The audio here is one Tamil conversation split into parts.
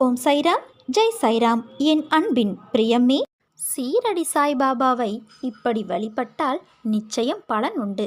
ஓம் சைராம் ஜெய் சைராம். என் அன்பின் பிரியமே சீரடி சாய்பாபாவை இப்படி வழிபட்டால் நிச்சயம் பலன் உண்டு.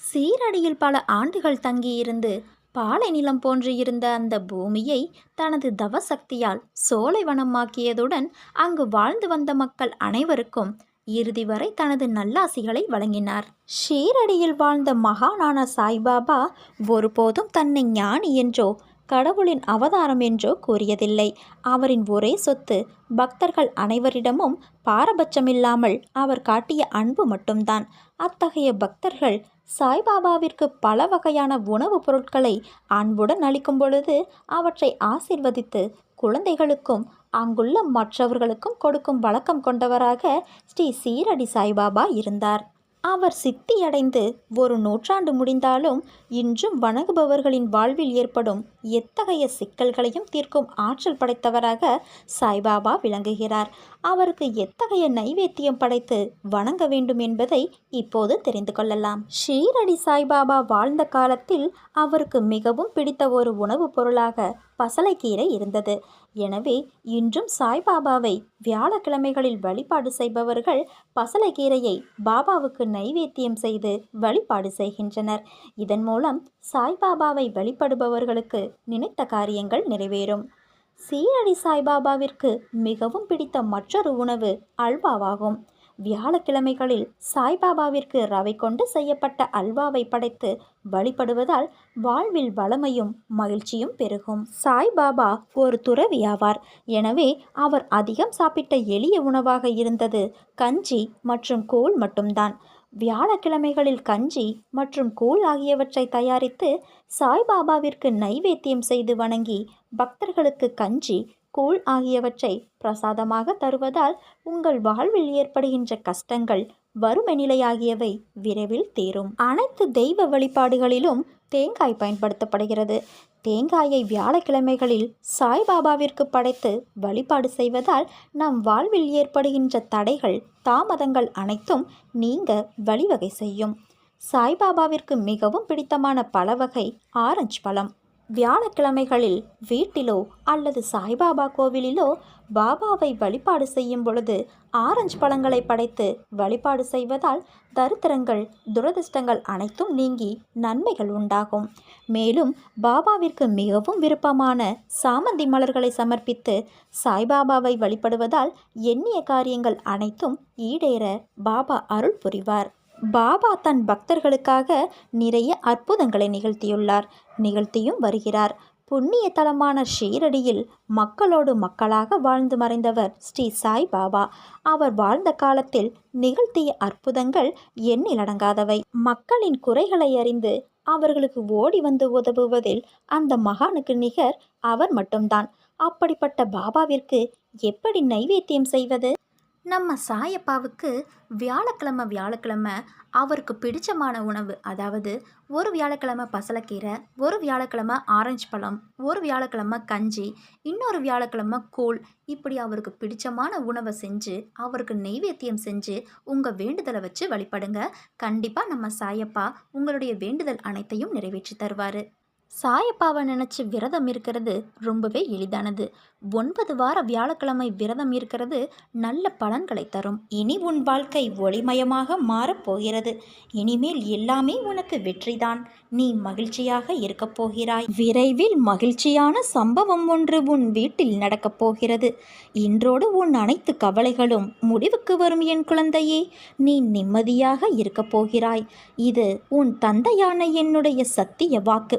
சீரடியில் பல ஆண்டுகள் தங்கியிருந்து பாலை நிலம் போன்று இருந்த அந்த பூமியை தனது தவசக்தியால் சோலைவனமாக்கியதுடன் அங்கு வாழ்ந்து வந்த மக்கள் அனைவருக்கும் இறுதி வரை தனது நல்லாசிகளை வழங்கினார். ஷீரடியில் வாழ்ந்த மகானான சாய்பாபா ஒருபோதும் தன்னை ஞானி என்றோ கடவுளின் அவதாரம் என்றோ கூறியதில்லை. அவரின் ஒரே சொத்து பக்தர்கள் அனைவரிடமும் பாரபட்சமில்லாமல் அவர் காட்டிய அன்பு மட்டும்தான். அத்தகைய பக்தர்கள் சாய்பாபாவிற்கு பல வகையான உணவுப் பொருட்களை அன்புடன் அளிக்கும் பொழுது அவற்றை ஆசிர்வதித்து குழந்தைகளுக்கும் அங்குள்ள மற்றவர்களுக்கும் கொடுக்கும் வழக்கம் கொண்டவராக ஸ்ரீ சீரடி சாய்பாபா இருந்தார். அவர் சித்தியடைந்து ஒரு நூற்றாண்டு முடிந்தாலும் இன்றும் வணங்குபவர்களின் வாழ்வில் ஏற்படும் எத்தகைய சிக்கல்களையும் தீர்க்கும் ஆற்றல் படைத்தவராக சாய்பாபா விளங்குகிறார். அவருக்கு எத்தகைய நைவேத்தியம் படைத்து வணங்க வேண்டும் என்பதை இப்போது தெரிந்து கொள்ளலாம். ஷீரடி சாய்பாபா வாழ்ந்த காலத்தில் அவருக்கு மிகவும் பிடித்த ஒரு உணவுப் பொருளாக பசலைக்கீரை இருந்தது. எனவே இன்றும் சாய்பாபாவை வியாழக்கிழமைகளில் வழிபாடு செய்பவர்கள் பசலைக்கீரையை பாபாவுக்கு நைவேத்தியம் செய்து வழிபாடு செய்கின்றனர். இதன் மூலம் சாய்பாபாவை வழிபடுபவர்களுக்கு நினைத்த காரியங்கள் நிறைவேறும். சீரடி சாய்பாபாவிற்கு மிகவும் பிடித்த மற்றொரு உணவு அல்வாவாகும். வியாழக்கிழமைகளில் சாய்பாபாவிற்கு ரவை கொண்டு செய்யப்பட்ட அல்வாவை படைத்து வழிபடுவதால் வாழ்வில் வளமையும் மகிழ்ச்சியும் பெருகும். சாய்பாபா ஒரு துறவியாவார். எனவே அவர் அதிகம் சாப்பிட்ட எளிய உணவாக இருந்தது கஞ்சி மற்றும் கூழ் மட்டும்தான். வியாழக்கிழமைகளில் கஞ்சி மற்றும் கூழ் ஆகியவற்றை தயாரித்து சாய்பாபாவிற்கு நைவேத்தியம் செய்து வணங்கி பக்தர்களுக்கு கஞ்சி கூழ் ஆகியவற்றை பிரசாதமாக தருவதால் உங்கள் வாழ்வில் ஏற்படுகின்ற கஷ்டங்கள் வறுமை ஆகியவை விரைவில் தீரும். அனைத்து தெய்வ வழிபாடுகளிலும் தேங்காய் பயன்படுத்தப்படுகிறது. தேங்காயை வியாழக்கிழமைகளில் சாய்பாபாவிற்கு படைத்து வழிபாடு செய்வதால் நம் வாழ்வில் ஏற்படுகின்ற தடைகள் தாமதங்கள் அனைத்தும் நீங்க வழிவகை செய்யும். சாய்பாபாவிற்கு மிகவும் பிடித்தமான பல வகை ஆரஞ்சு பழம். வியாழக்கிழமைகளில் வீட்டிலோ அல்லது சாய்பாபா கோவிலிலோ பாபாவை வழிபாடு செய்யும் பொழுது ஆரஞ்சு பழங்களை படைத்து வழிபாடு செய்வதால் தரித்திரங்கள் துரதிர்ஷ்டங்கள் அனைத்தும் நீங்கி நன்மைகள் உண்டாகும். மேலும் பாபாவிற்கு மிகவும் விருப்பமான சாமந்தி மலர்களை சமர்ப்பித்து சாய்பாபாவை வழிபடுவதால் எண்ணிய காரியங்கள் அனைத்தும் ஈடேற பாபா அருள் புரிவார். பாபா தன் பக்தர்களுக்காக நிறைய அற்புதங்களை நிகழ்த்தியுள்ளார். நிகழ்த்தியும் வருகிறார். புண்ணிய தலமான ஷீரடியில் மக்களோடு மக்களாக வாழ்ந்து மறைந்தவர் ஸ்ரீ சாய் பாபா. அவர் வாழ்ந்த காலத்தில் நிகழ்த்திய அற்புதங்கள் எண்ணிலடங்காதவை மக்களின் குறைகளை அறிந்து அவர்களுக்கு ஓடி வந்து உதவுவதில் அந்த மகானுக்கு நிகர் அவர் மட்டும்தான். அப்படிப்பட்ட பாபாவிற்கு எப்படி நைவேத்தியம் செய்வது? நம்ம சாயப்பாவுக்கு வியாழக்கிழமை வியாழக்கிழமை அவருக்கு பிடிச்சமான உணவு அதாவது ஒரு வியாழக்கிழமை பசலக்கீரை ஒரு வியாழக்கிழமை ஆரஞ்சு பழம் ஒரு வியாழக்கிழமை கஞ்சி இன்னொரு வியாழக்கிழமை கூழ் இப்படி அவருக்கு பிடிச்சமான உணவை செஞ்சு அவருக்கு நெய்வேத்தியம் செஞ்சு உங்கள் வேண்டுதலை வச்சு வழிபடுங்க. கண்டிப்பாக நம்ம சாயப்பா உங்களுடைய வேண்டுதல் அனைத்தையும் நிறைவேற்றி தருவார். சாயப்பாவை நினச்சி விரதம் இருக்கிறது ரொம்பவே எளிதானது. ஒன்பது வார வியாழக்கிழமை விரதம் இருக்கிறது நல்ல பலன்களை தரும். இனி உன் வாழ்க்கை ஒளிமயமாக மாறப்போகிறது இனிமேல் எல்லாமே உனக்கு வெற்றிதான். நீ மகிழ்ச்சியாக இருக்கப் போகிறாய். விரைவில் மகிழ்ச்சியான சம்பவம் ஒன்று உன் வீட்டில் நடக்கப் போகிறது. இன்றோடு உன் அனைத்து கவலைகளும் முடிவுக்கு வரும் என் குழந்தையே. நீ நிம்மதியாக இருக்கப் போகிறாய். இது உன் தந்தையான என்னுடைய சத்திய வாக்கு.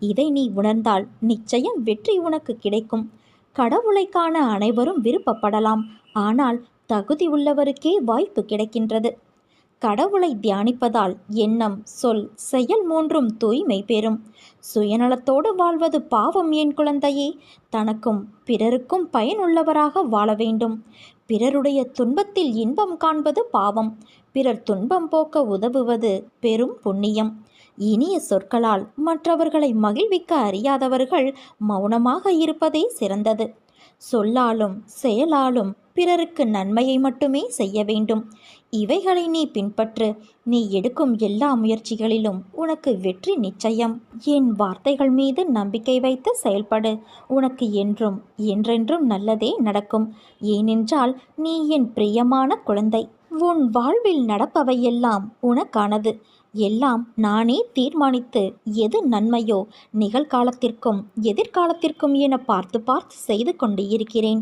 இதை நீ உணர்ந்தால் நிச்சயம் வெற்றி உனக்கு கிடைக்கும். கடவுளை காண அனைவரும் விருப்பப்படலாம். ஆனால் தகுதி உள்ளவருக்கே வாய்ப்பு கிடைக்கின்றது. கடவுளை தியானிப்பதால் எண்ணம் சொல் செயல் மூன்றும் தூய்மை பெறும். சுயநலத்தோடு வாழ்வது பாவம் என் குழந்தையே. தனக்கும் பிறருக்கும் பயனுள்ளவராக வாழ வேண்டும். பிறருடைய துன்பத்தில் இன்பம் காண்பது பாவம். பிறர் துன்பம் போக்க உதவுவது பெரும் புண்ணியம். இனிய சொற்களால் மற்றவர்களை மகிழ்விக்க அறியாதவர்கள் மௌனமாக இருப்பதே சிறந்தது. சொல்லாலும் செயலாலும் பிறருக்கு நன்மையை மட்டுமே செய்ய வேண்டும். இவைகளை நீ பின்பற்று. நீ எடுக்கும் எல்லா முயற்சிகளிலும் உனக்கு வெற்றி நிச்சயம். என் வார்த்தைகள் மீது நம்பிக்கை வைத்து செயல்படு. உனக்கு என்றும் என்றென்றும் நல்லதே நடக்கும். ஏனென்றால் நீ என் பிரியமான குழந்தை. உன் வாழ்வில் நடப்பவையெல்லாம் உனக்கானது. எல்லாம் நானே தீர்மானித்து எது நன்மையோ நிகழ்காலத்திற்கும் எதிர்காலத்திற்கும் என பார்த்து பார்த்து செய்து கொண்டு இருக்கிறேன்.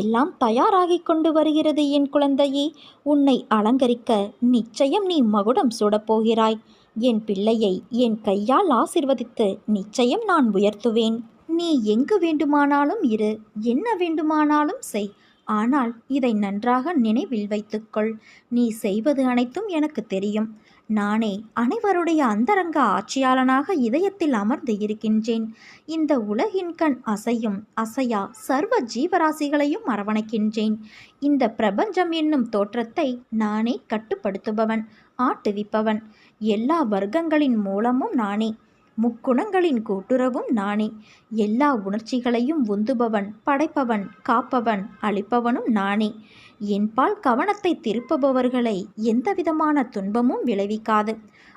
எல்லாம் தயாராகிக் கொண்டு வருகிறது என் குழந்தையே உன்னை அலங்கரிக்க நிச்சயம் நீ மகுடம் சூடப்போகிறாய். என் பிள்ளையை என் கையால் ஆசிர்வதித்து நிச்சயம் நான் உயர்த்துவேன். நீ எங்கு வேண்டுமானாலும் இரு என்ன வேண்டுமானாலும் செய். ஆனால் இதை நன்றாக நினைவில் வைத்துக்கொள். நீ செய்வது அனைத்தும் எனக்கு தெரியும். நானே அனைவருடைய அந்தரங்க ஆட்சியாளனாக இதயத்தில் அமர்ந்து இருக்கின்றேன். இந்த உலகின் கண் அசையும் அசையா சர்வ ஜீவராசிகளையும் அரவணைக்கின்றேன். இந்த பிரபஞ்சம் என்னும் தோற்றத்தை நானே கட்டுப்படுத்துபவன் ஆட்டுவிப்பவன். எல்லா வர்க்கங்களின் மூலமும் நானே முக்குணங்களின் கூட்டுறவும் நானே. எல்லா உணர்ச்சிகளையும் உந்துபவன் படைப்பவன் காப்பவன் அளிப்பவனும் நானே. என்பால் கவனத்தை திருப்புபவர்களை எந்தவிதமான துன்பமும் விளைவிக்காது.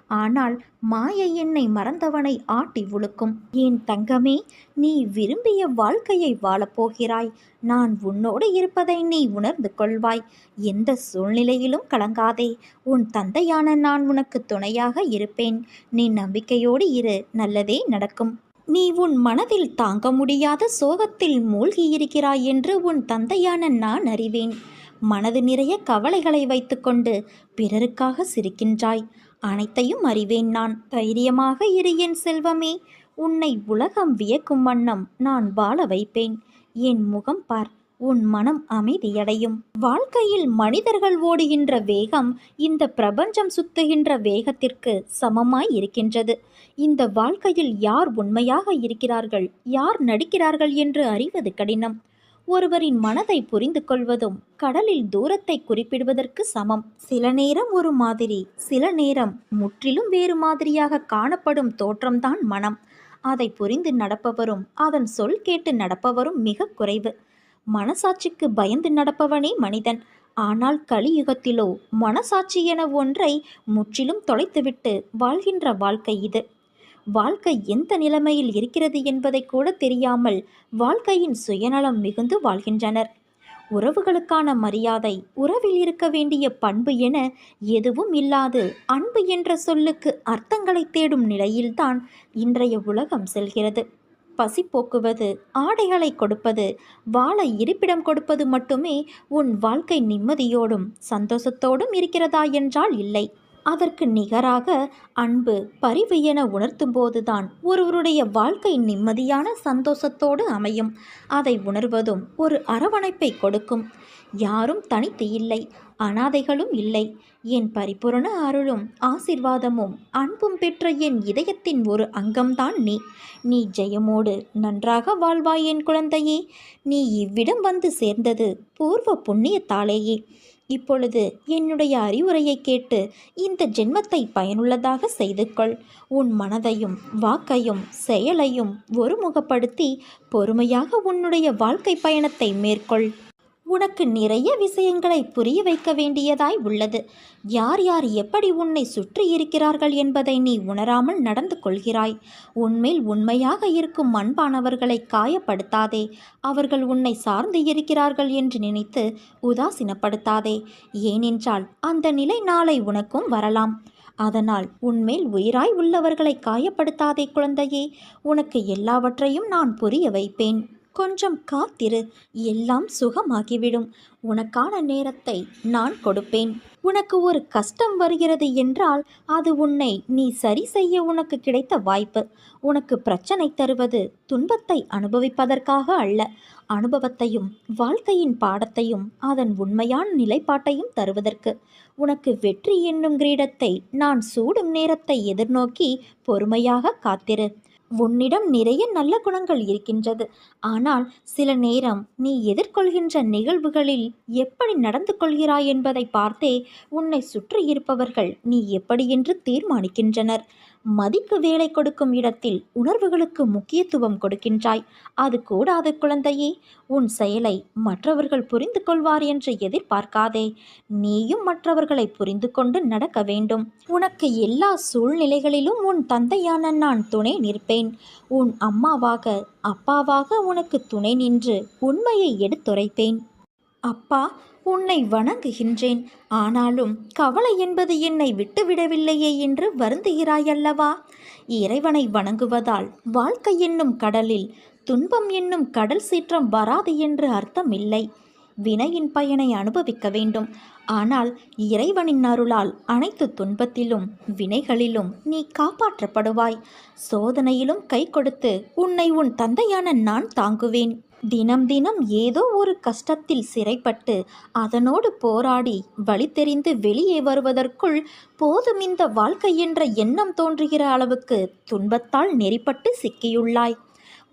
ஆனால் மாயை என்னை மறந்தவனை ஆட்டி உழுக்கும். என் தங்கமே நீ விரும்பிய வாழ்க்கையை வாழப்போகிறாய் நான் உன்னோடு இருப்பதை நீ உணர்ந்து கொள்வாய். எந்த சூழ்நிலையிலும் கலங்காதே. உன் தந்தையான நான் உனக்கு துணையாக இருப்பேன். நீ நம்பிக்கையோடு இரு நல்லதே நடக்கும். நீ உன் மனதில் தாங்க முடியாத சோகத்தில் மூழ்கியிருக்கிறாய் என்று உன் தந்தையான நான் அறிவேன். மனது நிறைய கவலைகளை வைத்துக்கொண்டு பிறருக்காக சிரிக்கின்றாய். அனைத்தையும் அறிவேன் நான். தைரியமாக இரு என் செல்வமே. உன்னை உலகம் வியக்கும் வண்ணம் நான் வாழ வைப்பேன். என் முகம் பார். உன் மனம் அமைதியடையும். வாழ்க்கையில் மனிதர்கள் ஓடுகின்ற வேகம் இந்த பிரபஞ்சம் சுத்துகின்ற வேகத்திற்கு சமமாய் இருக்கின்றது. இந்த வாழ்க்கையில் யார் உண்மையாக இருக்கிறார்கள்? யார் நடிக்கிறார்கள் என்று அறிவது கடினம். ஒருவரின் மனதை புரிந்து கொள்வதும் கடலில் தூரத்தை குறிப்பிடுவதற்கு சமம். சில நேரம் ஒரு மாதிரி சில நேரம் முற்றிலும் வேறு மாதிரியாக காணப்படும் தோற்றம்தான் மனம். அதை புரிந்து நடப்பவரும் அதன் சொல் கேட்டு நடப்பவரும் மிக குறைவு. மனசாட்சிக்கு பயந்து நடப்பவனே மனிதன். ஆனால் கலியுகத்திலோ மனசாட்சி என ஒன்றை முற்றிலும் தொலைத்துவிட்டு வாழ்கின்ற வாழ்க்கை இது. வாழ்க்கை எந்த நிலைமையில் இருக்கிறது என்பதை கூட தெரியாமல் வாழ்க்கையின் சுயநலம் மிகுந்து வாழ்கின்றனர். உறவுகளுக்கான மரியாதை உறவில் இருக்க வேண்டிய பண்பு என எதுவும் இல்லாது அன்பு என்ற சொல்லுக்கு அர்த்தங்களை தேடும் நிலையில்தான் இன்றைய உலகம் செல்கிறது. பசி போக்குவது ஆடைகளை கொடுப்பது வாழ இருப்பிடம் கொடுப்பது மட்டுமே உன் வாழ்க்கை நிம்மதியோடும் சந்தோஷத்தோடும் இருக்கிறதா என்றால் இல்லை. அதற்கு நிகராக அன்பு பரிவு என உணர்த்தும் போதுதான் ஒருவருடைய வாழ்க்கை நிம்மதியான சந்தோஷத்தோடு அமையும். அதை உணர்வதும் ஒரு அரவணைப்பை கொடுக்கும். யாரும் தனித்து இல்லை அனாதைகளும் இல்லை. என் பரிபூரண அருளும் ஆசிர்வாதமும் அன்பும் பெற்ற என் இதயத்தின் ஒரு அங்கம்தான் நீ. நீ ஜெயமோடு நன்றாக வாழ்வாய் என் குழந்தையே. நீ இவ்விடம் வந்து சேர்ந்தது பூர்வ புண்ணியத்தாலேயே. இப்பொழுது என்னுடைய அறிவுரையை கேட்டு இந்த ஜென்மத்தை பயனுள்ளதாக செய்து கொள். உன் மனதையும் வாக்கையும் செயலையும் ஒருமுகப்படுத்தி பொறுமையாக உன்னுடைய வாழ்க்கை பயணத்தை மேற்கொள். உனக்கு நிறைய விஷயங்களை புரிய வைக்க வேண்டியதாய் உள்ளது. யார் யார் எப்படி உன்னை சுற்றி இருக்கிறார்கள் என்பதை நீ உணராமல் நடந்து கொள்கிறாய். உன்மேல் உண்மையாக இருக்கும் அன்பானவர்களை காயப்படுத்தாதே. அவர்கள் உன்னை சார்ந்து இருக்கிறார்கள் என்று நினைத்து உதாசீனப்படுத்தாதே. ஏனென்றால் அந்த நிலை நாளை உனக்கும் வரலாம். அதனால் உன்மேல் உயிராய் உள்ளவர்களை காயப்படுத்தாதே குழந்தையே. உனக்கு எல்லாவற்றையும் நான் புரிய வைப்பேன். கொஞ்சம் காத்திரு. எல்லாம் சுகமாகிவிடும். உனக்கான நேரத்தை நான் கொடுப்பேன். உனக்கு ஒரு கஷ்டம் வருகிறது என்றால் அது உன்னை நீ சரி செய்ய உனக்கு கிடைத்த வாய்ப்பு. உனக்கு பிரச்சனை தருவது துன்பத்தை அனுபவிப்பதற்காக அல்ல. அனுபவத்தையும் வாழ்க்கையின் பாடத்தையும் அதன் உண்மையான நிலைப்பாட்டையும் தருவதற்கு. உனக்கு வெற்றி என்னும் கிரீடத்தை நான் சூடும் நேரத்தை எதிர்நோக்கி பொறுமையாக காத்திரு. உன்னிடம் நிறைய நல்ல குணங்கள் இருக்கின்றது. ஆனால் சில நேரம் நீ எதிர்கொள்கின்ற நிகழ்வுகளில் எப்படி நடந்து கொள்கிறாய் என்பதை பார்த்தே உன்னை சுற்றி இருப்பவர்கள் நீ எப்படி என்று தீர்மானிக்கின்றனர். மதிக்கு வேலை கொடுக்கும் இடத்தில் உணர்வுகளுக்கு முக்கியத்துவம் கொடுக்கின்றாய். அது கூடாது குழந்தையே. உன் செயலை மற்றவர்கள் புரிந்து கொள்வார் என்று எதிர்பார்க்காதே. நீயும் மற்றவர்களை புரிந்து கொண்டு நடக்க வேண்டும். உனக்கு எல்லா சூழ்நிலைகளிலும் உன் தந்தையான நான் துணை நிற்பேன். உன் அம்மாவாக அப்பாவாக உனக்கு துணை நின்று உண்மையை எடுத்துரைப்பேன். அப்பா உன்னை வணங்குகின்றேன். ஆனாலும் கவலை என்பது என்னை விட்டுவிடவில்லையே என்று வருந்துகிறாயல்லவா? இறைவனை வணங்குவதால் வாழ்க்கை என்னும் கடலில் துன்பம் என்னும் கடல் சீற்றம் வராது என்று அர்த்தம் இல்லை வினையின் பயனை அனுபவிக்க வேண்டும். ஆனால் இறைவனின் அருளால் அனைத்து துன்பத்திலும் வினைகளிலும் நீ காப்பாற்றப்படுவாய். சோதனையிலும் கை கொடுத்து உன்னை உன் தந்தையான நான் தாங்குவேன். தினம் தினம் ஏதோ ஒரு கஷ்டத்தில் சிறைப்பட்டு அதனோடு போராடி வழி தெரிந்து வெளியே வருவதற்குள் போதும் இந்த வாழ்க்கை என்ற எண்ணம் தோன்றுகிற அளவுக்கு துன்பத்தால் நெறிப்பட்டு சிக்கியுள்ளாய்.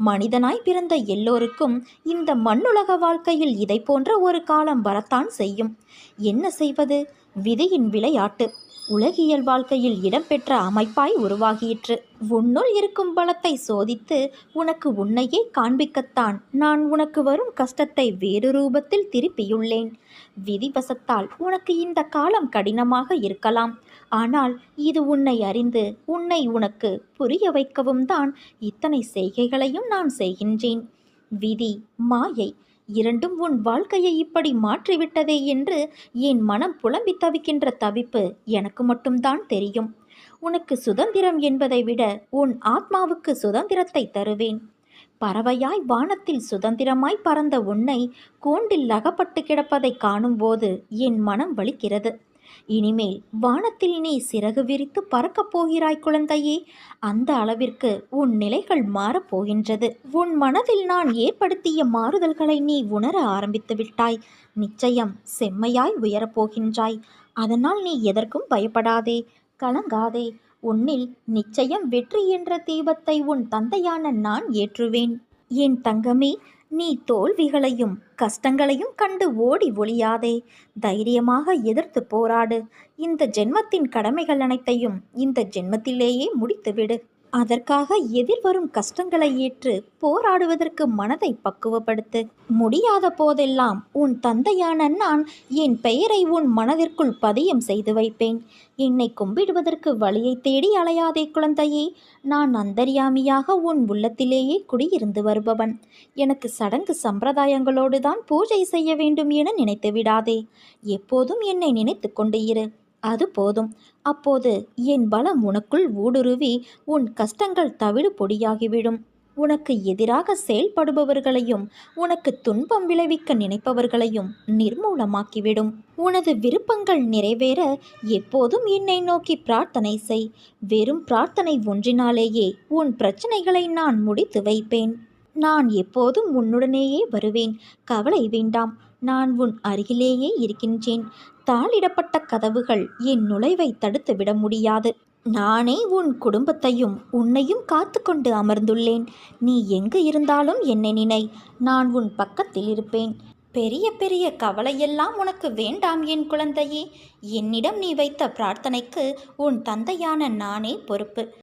மனிதனாய் பிறந்த எல்லோருக்கும் இந்த மண்ணுலக வாழ்க்கையில் இதை போன்ற ஒரு காலம் வரத்தான் செய்யும். என்ன செய்வது? விதியின் விளையாட்டு. உலகியல் வாழ்க்கையில் இடம்பெற்ற அமைப்பாய் உருவாகிற்று உன்னுள் இருக்கும் பலத்தை சோதித்து உனக்கு உன்னையே காண்பிக்கத்தான். நான் உனக்கு வரும் கஷ்டத்தை வேறு ரூபத்தில் திருப்பியுள்ளேன். விதிவசத்தால் உனக்கு இந்த காலம் கடினமாக இருக்கலாம். ஆனால் இது உன்னை அறிந்து உன்னை உனக்கு புரிய வைக்கவும் தான் இத்தனை செய்கைகளையும் நான் செய்கின்றேன். விதி மாயை இரண்டும் உன் வாழ்க்கையை இப்படி மாற்றிவிட்டதே என்று என் மனம் புலம்பி தவிக்கின்ற தவிப்பு எனக்கு மட்டும்தான் தெரியும். உனக்கு சுதந்திரம் என்பதை விட உன் ஆத்மாவுக்கு சுதந்திரத்தை தருவேன். பறவையாய் வானத்தில் சுதந்திரமாய் பறந்த உன்னை கூண்டில் அகப்பட்டு கிடப்பதை காணும்போது என் மனம் வலிக்கிறது. இனிமேல் வானத்தில் நீ சிறகு விரித்து பறக்கப் போகிறாய் குழந்தையே. அந்த அளவிற்கு உன் நிலைகள் மாறப்போகின்றது உன் மனதில் நான் ஏற்படுத்திய மாறுதல்களை நீ உணர ஆரம்பித்து விட்டாய். நிச்சயம் செம்மையாய் உயரப்போகின்றாய் அதனால் நீ எதற்கும் பயப்படாதே. கலங்காதே. உன்னில் நிச்சயம் வெற்றி என்ற தீபத்தை உன் தந்தையான நான் ஏற்றுவேன். என் தங்கமே நீ தோல்விகளையும் கஷ்டங்களையும் கண்டு ஓடி ஒளியாதே. தைரியமாக எதிர்த்து போராடு. இந்த ஜென்மத்தின் கடமைகள் அனைத்தையும் இந்த ஜென்மத்திலேயே முடித்துவிடு. அதற்காக எதிர்வரும் கஷ்டங்களை ஏற்று போராடுவதற்கு மனதை பக்குவப்படுத்து. முடியாத போதெல்லாம் உன் தந்தையான நான் என் பெயரை உன் மனதிற்குள் பதியம் செய்து வைப்பேன். என்னை கும்பிடுவதற்கு வழியை தேடி அலையாதே குழந்தையே. நான் அந்தரியாமியாக உன் உள்ளத்திலேயே குடியிருந்து வருபவன். எனக்கு சடங்கு சம்பிரதாயங்களோடு தான் பூஜை செய்ய வேண்டும் என நினைத்து விடாதே. எப்போதும் என்னை நினைத்து கொண்டு இரு. அது போதும். அப்போது என் பலம் உனக்குள் ஊடுருவி உன் கஷ்டங்கள் தவிடு பொடியாகிவிடும். உனக்கு எதிராக செயல்படுபவர்களையும் உனக்கு துன்பம் விளைவிக்க நினைப்பவர்களையும் நிர்மூலமாக்கிவிடும். உனது விருப்பங்கள் நிறைவேற எப்போதும் என்னை நோக்கி பிரார்த்தனை செய். வெறும் பிரார்த்தனை ஒன்றினாலேயே உன் பிரச்சனைகளை நான் முடித்து வைப்பேன். நான் எப்போதும் உன்னுடனேயே வருவேன். கவலை வேண்டாம். நான் உன் அருகிலேயே இருக்கின்றேன். தாளிடப்பட்ட கதவுகள் என் நுழைவை தடுத்து விட முடியாது. நானே உன் குடும்பத்தையும் உன்னையும் காத்து கொண்டு அமர்ந்துள்ளேன். நீ எங்கு இருந்தாலும் என்னை நினை. நான் உன் பக்கத்தில் இருப்பேன். பெரிய பெரிய கவலையெல்லாம் உனக்கு வேண்டாம் என் குழந்தையே. என்னிடம் நீ வைத்த பிரார்த்தனைக்கு உன் தந்தையான நானே பொறுப்பு.